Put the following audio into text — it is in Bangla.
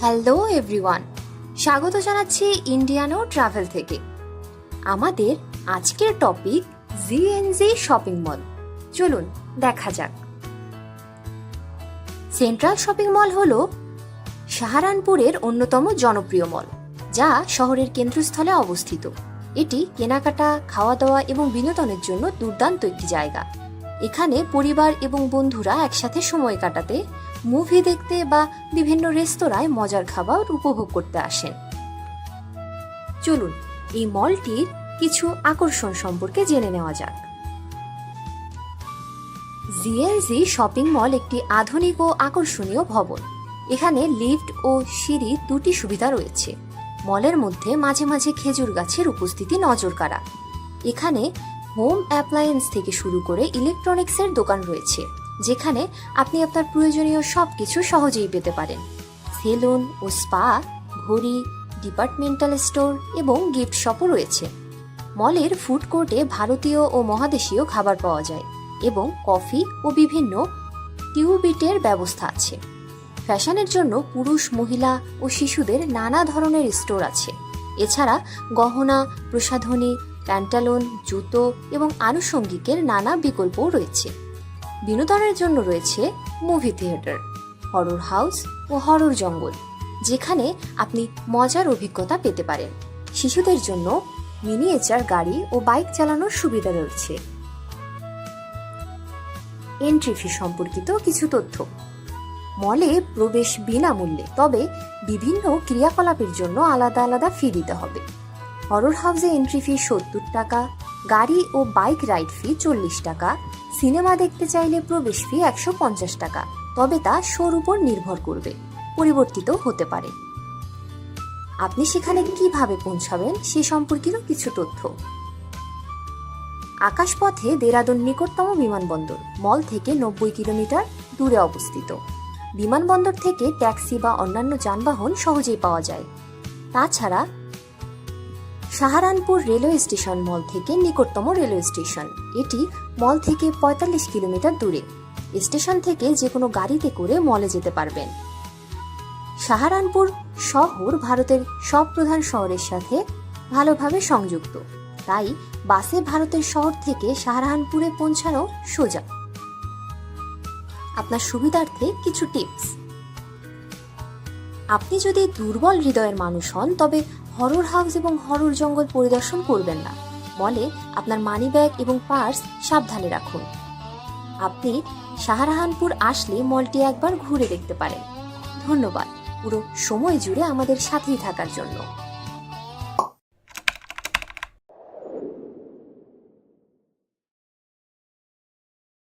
হ্যালো এভরিওয়ান স্বাগত জানাচ্ছি ইন্ডিয়ানো ট্রাভেল থেকে। আমাদের আজকের টপিক জিএনজি শপিং মল চলুন, দেখা যাক। সেন্ট্রাল শপিং মল হল সাহারানপুরের অন্যতম জনপ্রিয় মল যা শহরের কেন্দ্রস্থলে অবস্থিত। এটি কেনাকাটা খাওয়া দাওয়া এবং বিনোদনের জন্য দুর্দান্ত একটি জায়গা। এখানে পরিবার এবং বন্ধুরা একসাথে সময় কাটাতে মুভি দেখতে বা বিভিন্ন রেস্তোরাঁয় মজার খাবার উপভোগ করতে আসেন। চলুন, এই মলটির কিছু আকর্ষণ সম্পর্কে জেনে নেওয়া যাক। জিএলজি শপিং মল একটি আধুনিক ও আকর্ষণীয় ভবন। এখানে লিফট ও সিঁড়ি দুটি সুবিধা রয়েছে। মলের মধ্যে মাঝে মাঝে খেজুর গাছের উপস্থিতি নজর কাড়া। এখানে হোম অ্যাপ্লায়েন্স থেকে শুরু করে ইলেকট্রনিক্সের দোকান রয়েছে। যেখানে আপনি আপনার প্রয়োজনীয় সব কিছু সহজেই পেতে পারেন। সেলুন ও স্পা, ঘড়ি, ডিপার্টমেন্টাল স্টোর এবং গিফট শপও রয়েছে। মলের ফুড কোর্টে ভারতীয় ও মহাদেশীয় খাবার পাওয়া যায় এবং কফি ও বিভিন্ন টিউবিটের ব্যবস্থা আছে। ফ্যাশনের জন্য পুরুষ, মহিলা ও শিশুদের নানা ধরনের স্টোর আছে। এছাড়া গহনা, প্রসাধনী, প্যান্টালন, জুতো এবং আনুষঙ্গিকের নানা বিকল্পও রয়েছে। বিনোদনের জন্য রয়েছে মুভি থিয়েটার হরর হাউস ও হরর জঙ্গল, যেখানে আপনি মজার অভিজ্ঞতা পেতে পারেন। শিশুদের জন্য মিনিয়েচার গাড়ি ও বাইক চালানোর সুবিধা রয়েছে। এন্ট্রি ফি সম্পর্কিত কিছু তথ্য। মলে প্রবেশ বিনামূল্যে, তবে বিভিন্ন ক্রিয়াকলাপের জন্য আলাদা আলাদা ফি দিতে হবে। হরর হাউসে এন্ট্রি ফি সত্তর টাকা গাড়ি ও বাইক রাইড ফি চল্লিশ টাকা, সিনেমা দেখতে চাইলে প্রবেশ ফি একশো পঞ্চাশ টাকা, তবে তা শোর উপর নির্ভর করবে, পরিবর্তিত হতে পারে। আপনি সেখানে কীভাবে পৌঁছাবেন সে সম্পর্কিত কিছু তথ্য। আকাশপথে দেরাদুন নিকটতম বিমানবন্দর, মল থেকে নব্বই কিলোমিটার দূরে অবস্থিত। বিমানবন্দর থেকে ট্যাক্সি বা অন্যান্য যানবাহন সহজেই পাওয়া যায়। তাছাড়া সাহারানপুর রেলওয়ে স্টেশন মল থেকে নিকটতম রেলওয়ে স্টেশন। এটি মল থেকে পঁয়তাল্লিশ কিলোমিটার দূরে। স্টেশন থেকে যে কোনো গাড়িতে করে মলে যেতে পারবেন। সাহারানপুর শহর ভারতের সব প্রধান শহরের সাথে ভালোভাবে সংযুক্ত। তাই বাসে ভারতের শহর থেকে সাহারানপুরে পৌঁছানো সোজা। আপনার সুবিধার্থে কিছু টিপস। আপনি যদি দুর্বল হৃদয়ের মানুষ হন, তবে হরর হাউস এবং হরর জঙ্গল পরিদর্শন করবেন না। বলে আপনার মানি ব্যাগ এবং পার্স সাবধানে রাখুন। আপনি শাহরাহানপুর আসলে মলটি একবার ঘুরে দেখতে পারেন। ধন্যবাদ। পুরো সময় জুড়ে আমাদের সাথেই থাকার জন্য।